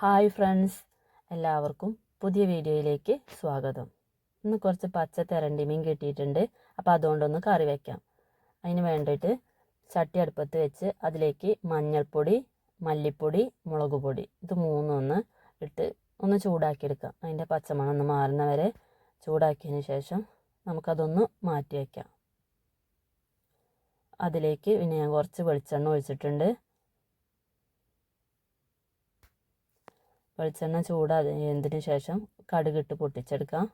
Hi friends. എല്ലാവർക്കും പുതിയ വീഡിയോയിലേക്ക് സ്വാഗതം. ഇന്ന് കുറച്ച് പച്ച തെരണ്ടിമീൻ കിട്ടിയിട്ടുണ്ട്. അപ്പോൾ അതുകൊണ്ടൊന്ന് കറി വയ്ക്കാം അതിന് വേണ്ടിയിട്ട് ചട്ടി അടുപ്പത്ത് വെച്ച് അതിലേക്ക് മഞ്ഞൾപ്പൊടി മല്ലിപ്പൊടി മുളക് പൊടി ഇത് മൂന്നൊന്ന് ഇട്ട് ഒന്ന് ചൂടാക്കിയെടുക്കാം. അതിന്റെ പച്ചമണം ഒന്ന് മാറുന്ന വരെ ചൂടാക്കിയതിന് ശേഷം നമുക്കതൊന്ന് മാറ്റി വയ്ക്കാം അതിലേക്ക് പിന്നെ ഞാൻ കുറച്ച് വെളിച്ചെണ്ണ ഒഴിച്ചിട്ടുണ്ട്. വെളിച്ചെണ്ണ ചൂടായതിന് ശേഷം കടുകിട്ട് പൊട്ടിച്ചെടുക്കാം.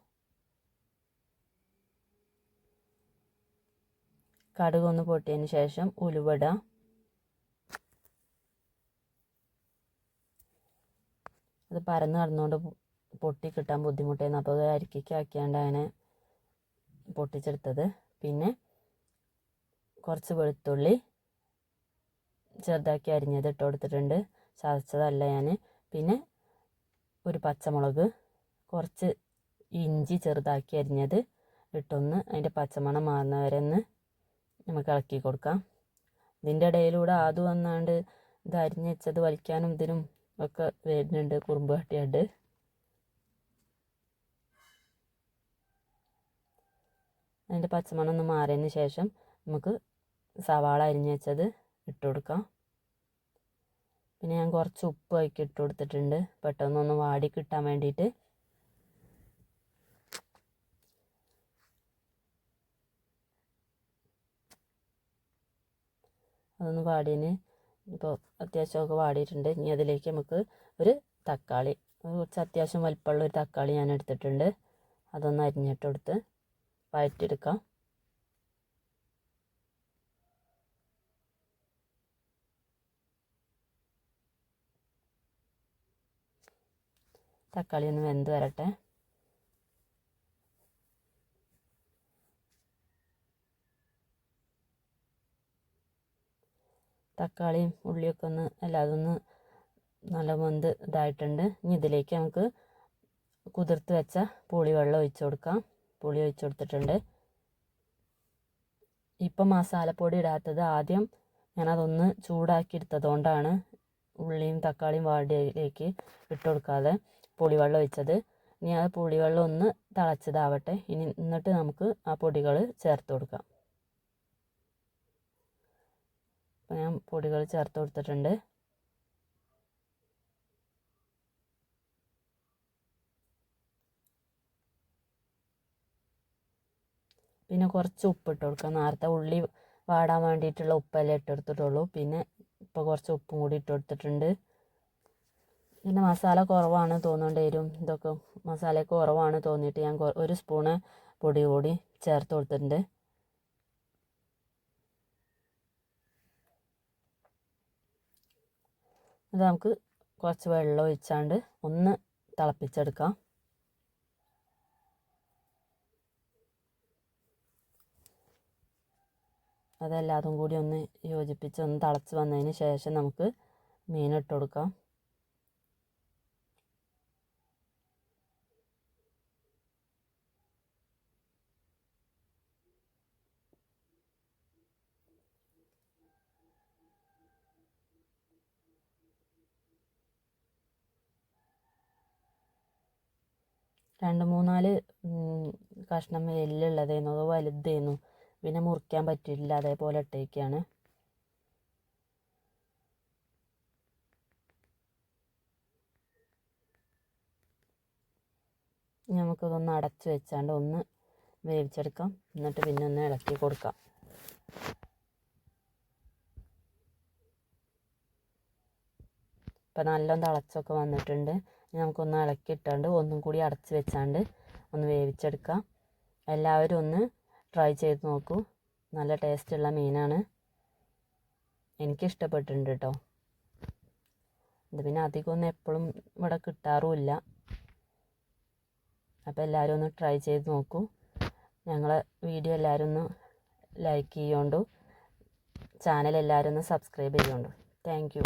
കടുക് ഒന്ന് പൊട്ടിയതിന് ശേഷം ഉലുവട. അത് പരന്ന് കടന്നുകൊണ്ട് പൊട്ടി കിട്ടാൻ ബുദ്ധിമുട്ടായിരുന്നു. അപ്പോൾ അത് അരിക്കൊക്കെ ആക്കിയാണ്ട് അങ്ങനെ പൊട്ടിച്ചെടുത്തത്. പിന്നെ കുറച്ച് വെളുത്തുള്ളി ചെറുതാക്കി അരിഞ്ഞത് ഇട്ട് കൊടുത്തിട്ടുണ്ട്. ചതച്ചതല്ല ഞാൻ പിന്നെ ഒരു പച്ചമുളക് കുറച്ച് ഇഞ്ചി ചെറുതാക്കി അരിഞ്ഞത് ഇട്ടൊന്ന് അതിന്റെ പച്ചമണം മാറുന്ന വരെ ഒന്ന് നമുക്ക് ഇളക്കി കൊടുക്കാം. ഇതിന്റെ ഇടയിലൂടെ ആദ്യ വന്നാണ്ട് ഇത് അരിഞ്ഞ് വെച്ചത് വലിക്കാനും ഇതിനും ഒക്കെ വരുന്നുണ്ട് കുറുമ്പ് കട്ടിയായിട്ട്. അതിന്റെ പച്ചമണം ഒന്ന് മാറിയതിന് ശേഷം നമുക്ക് സവാള അരിഞ്ഞ് വെച്ചത് ഇട്ട് കൊടുക്കാം. പിന്നെ ഞാൻ കുറച്ച് ഉപ്പ് അതിക്ക് ഇട്ട് കൊടുത്തിട്ടുണ്ട്. പെട്ടെന്നൊന്ന് വാടി കിട്ടാൻ വേണ്ടിയിട്ട്. അതൊന്ന് വാടിയതിന് ഇപ്പോൾ അത്യാവശ്യമൊക്കെ വാടിയിട്ടുണ്ട്. ഇനി അതിലേക്ക് നമുക്ക് ഒരു തക്കാളി കുറച്ച് അത്യാവശ്യം വലിപ്പമുള്ള ഒരു തക്കാളി ഞാൻ എടുത്തിട്ടുണ്ട്. അതൊന്ന് അരിഞ്ഞിട്ട് കൊടുത്ത് തക്കാളി ഒന്ന് വെന്ത് വരട്ടെ. തക്കാളിയും ഉള്ളിയൊക്കെ ഒന്ന് അല്ലാതെ ഒന്ന് നല്ല വെന്ത് ഇതായിട്ടുണ്ട്. ഇനി ഇതിലേക്ക് നമുക്ക് കുതിർത്ത് വെച്ച പുളി വെള്ളം ഒഴിച്ചു കൊടുക്കാം. പുളി ഒഴിച്ചു കൊടുത്തിട്ടുണ്ട്. ഇപ്പം മസാലപ്പൊടി ഇടാത്തത് ആദ്യം ഞാനതൊന്ന് ചൂടാക്കി എടുത്തത് കൊണ്ടാണ് ഉള്ളിയും തക്കാളിയും വാടിയിലേക്ക് ഇട്ട് കൊടുക്കാതെ. പുളിവെള്ളം ഒഴിച്ചത്. ഇനി ആ പുളിവെള്ളം ഒന്ന് തിളച്ചതാവട്ടെ. ഇനി എന്നിട്ട് നമുക്ക് ആ പൊടികൾ ചേർത്ത് കൊടുക്കാം. അപ്പോൾ ഞാൻ പൊടികൾ ചേർത്ത് കൊടുത്തിട്ടുണ്ട്. പിന്നെ കുറച്ച് ഉപ്പ് ഇട്ട് കൊടുക്കാം. നേരത്തെ ഉള്ളി വാടാൻ വേണ്ടിയിട്ടുള്ള ഉപ്പല്ലേ ഇട്ടെടുത്തിട്ടുള്ളൂ പിന്നെ ഇപ്പോൾ കുറച്ച് ഉപ്പും കൂടി ഇട്ട് കൊടുത്തിട്ടുണ്ട്. പിന്നെ മസാല കുറവാണ് തോന്നുന്നുണ്ട് വരും ഇതൊക്കെ മസാല കുറവാണ് തോന്നിയിട്ട് ഞാൻ ഒരു സ്പൂണ് പൊടി കൂടി ചേർത്ത് കൊടുത്തിട്ടുണ്ട്. അത് നമുക്ക് കുറച്ച് വെള്ളം ഒഴിച്ചാണ്ട് ഒന്ന് തിളപ്പിച്ചെടുക്കാം. അതെല്ലാതും കൂടി ഒന്ന് യോജിപ്പിച്ച് ഒന്ന് തിളച്ച് വന്നതിന് ശേഷം നമുക്ക് മീൻ ഇട്ട് കൊടുക്കാം. രണ്ട് മൂന്നാൽ കഷ്ണം എല്ലുള്ളതായിരുന്നു അത് വലുതായിരുന്നു പിന്നെ മുറിക്കാൻ പറ്റില്ല അതേപോലെ ഇട്ടേക്കാണ്. നമുക്കിതൊന്ന് അടച്ചു വെച്ചാണ്ട് ഒന്ന് വേവിച്ചെടുക്കാം. എന്നിട്ട് പിന്നെ ഒന്ന് ഇളക്കി കൊടുക്കാം. ഇപ്പം നല്ലോണം തിളച്ചൊക്കെ വന്നിട്ടുണ്ട്. നമുക്കൊന്ന് ഇളക്കി ഇട്ടാണ്ട് ഒന്നും കൂടി അടച്ച് വെച്ചാണ്ട് ഒന്ന് വേവിച്ചെടുക്കാം. എല്ലാവരും ഒന്ന് ട്രൈ ചെയ്ത് നോക്കൂ. നല്ല ടേസ്റ്റുള്ള മീനാണ്. എനിക്കിഷ്ടപ്പെട്ടിട്ടുണ്ട് കേട്ടോ ഇത് പിന്നെ അധികമൊന്നും എപ്പോഴും ഇവിടെ കിട്ടാറുമില്ല. അപ്പോൾ എല്ലാവരും ഒന്ന് ട്രൈ ചെയ്ത് നോക്കൂ. ഞങ്ങളെ വീഡിയോ എല്ലാവരും ഒന്ന് ലൈക്ക് ചെയ്യുകൊണ്ടു ചാനൽ എല്ലാവരും ഒന്ന് സബ്സ്ക്രൈബ് ചെയ്യുകൊണ്ടു താങ്ക്